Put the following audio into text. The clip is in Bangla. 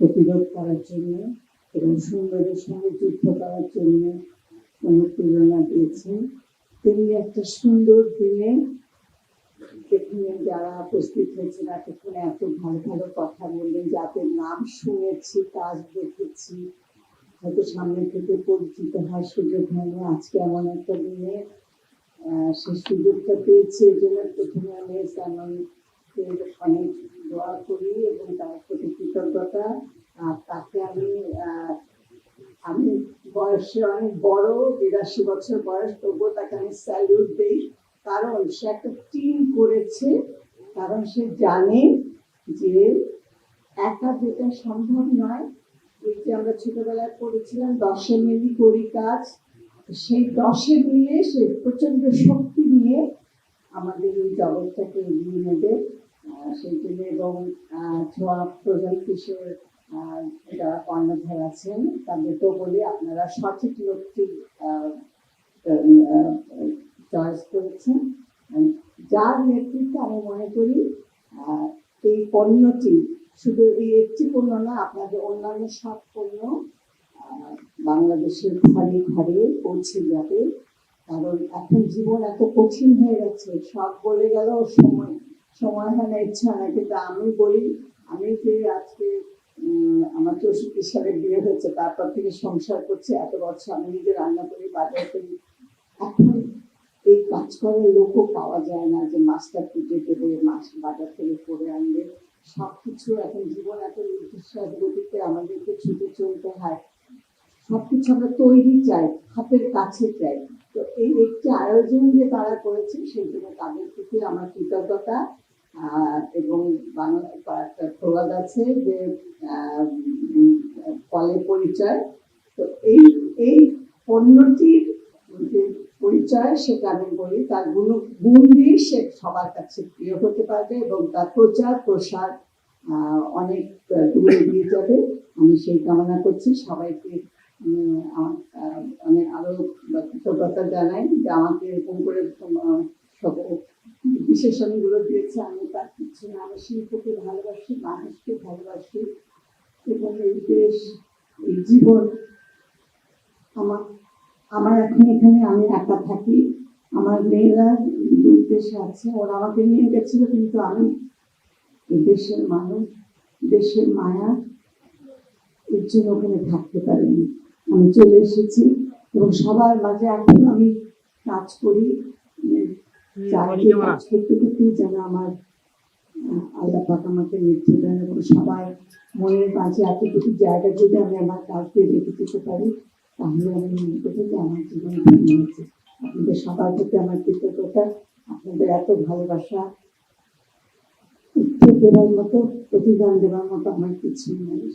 প্রতিরোধ করার জন্য এবং সুন্দরের সঙ্গে যুদ্ধ করার জন্য অনুপ্রেরণা দিয়েছেন তেমনি একটা সুন্দর দিনে এখানে যারা উপস্থিত হয়েছেন এতক্ষণে এত ভালো ভালো কথা বললেন, যাদের নাম শুনেছি, কাজ দেখেছি, হয়তো সামনে থেকে পরিচিত হওয়ার সুযোগ হয়নি। আজকে এমন একটা দিনে সেই সুযোগটা পেয়েছি। এই জন্য প্রথমে আমি সালমানকে অনেক দোয়া করি এবং তার প্রতি কৃতজ্ঞতা। আর তাকে আমি আমি বয়সে অনেক বড়, বিরাশি বছর বয়স, তবুও তাকে আমি স্যালিউট দিই। কারণ সে একটা টিম করেছে, কারণ সে জানে যে একা যেটা সম্ভব নয়। এই যে আমরা ছোটবেলায় পড়েছিলাম, দশে মিলি করি কাজ সেই দশে মিলে সে প্রচণ্ড শক্তি নিয়ে আমাদের এই জগৎটাকে এগিয়ে নেবে। জন্য এবং ছোঁয়া প্রধান কিশোর যারা কর্ণধার আছেন, তাদেরকেও বলি আপনারা সঠিক লোকটি চয়েস করেছেন। যার নেতৃত্বে আমি মনে করি এই পণ্যটি শুধু এই একটি পণ্য না, আপনাদের অন্যান্য সব পণ্য বাংলাদেশের ঘরে ঘরে পৌঁছে যাবে। কারণ এখন জীবন এত কঠিন হয়ে গেছে, সব বলে গেল সময় সময় ইচ্ছা হয় কিন্তু আমি বলি, আমি যে আজকে আমার চৌষট্টি সালে বিয়ে হয়েছে, তারপর থেকে সংসার করছি, এত বছর আমি নিজে রান্না করি, বাজার করি। এখন এই কাজ করার লোকও পাওয়া যায় না যে মাছটা খুঁজে দেবে মাছ বাজার থেকে করে আনবে। সব কিছু এখন জীবন এত নির্দিশ্বাস গতিতে আমাদেরকে ছুটে চলতে হয়। সব কিছু আমরা তৈরি চাই, হাতের কাছে চাই। তো এই একটি আয়োজন যে তারা করেছে, সেই জন্য তাদের প্রতি আমার কৃতজ্ঞতা। এবং বাংলা একটা প্রবাদ আছে যে ফলে পরিচয়। তো এই এই পণ্যটির যে পরিচয় সেটা আমি বলি তার গুণ গুণ দিয়ে সে সবার কাছে প্রিয় হতে পারবে এবং তার প্রচার প্রসার অনেক দূরে এগিয়ে যাবে। আমি সেই কামনা করছি। সবাইকে আম- আহ, আমি আরও কৃতজ্ঞতা জানাই যে আমাকে এরকম করে সব বিশেষণগুলো দিয়েছে, আমি তার কিছু না আমি শিল্পকে ভালোবাসি, মানুষকে ভালোবাসি এবং এই দেশ, এই জীবন আমার আমার এখন এখানে আমি একা থাকি। আমার মেয়েরা দূর দেশে আছে, ওরা আমাকে নিয়ে গেছিল, কিন্তু আমি দেশের মানুষ, দেশের মায়া, এর জন্য ওখানে থাকতে পারিনি। আমি চলে এসেছি এবং সবার মাঝে এখন আমি কাজ করি। উম, কাজ করতে করতেই যেন আমার আল্লাহ পাক আমাকে মৃত্যু দেন এবং সবার মনের মাঝে এতটুকু জায়গা যদি আমি আমার রেখে দিতে পারি তাহলে আমি মনে করি যে আমার জীবন ধন্য হয়েছে। আপনাদের সবার প্রতি আমার কৃতজ্ঞতা আপনাদের এত ভালোবাসা উত্তর দেওয়ার মতো প্রতিদান দেওয়ার মতো আমার কিছু নেই।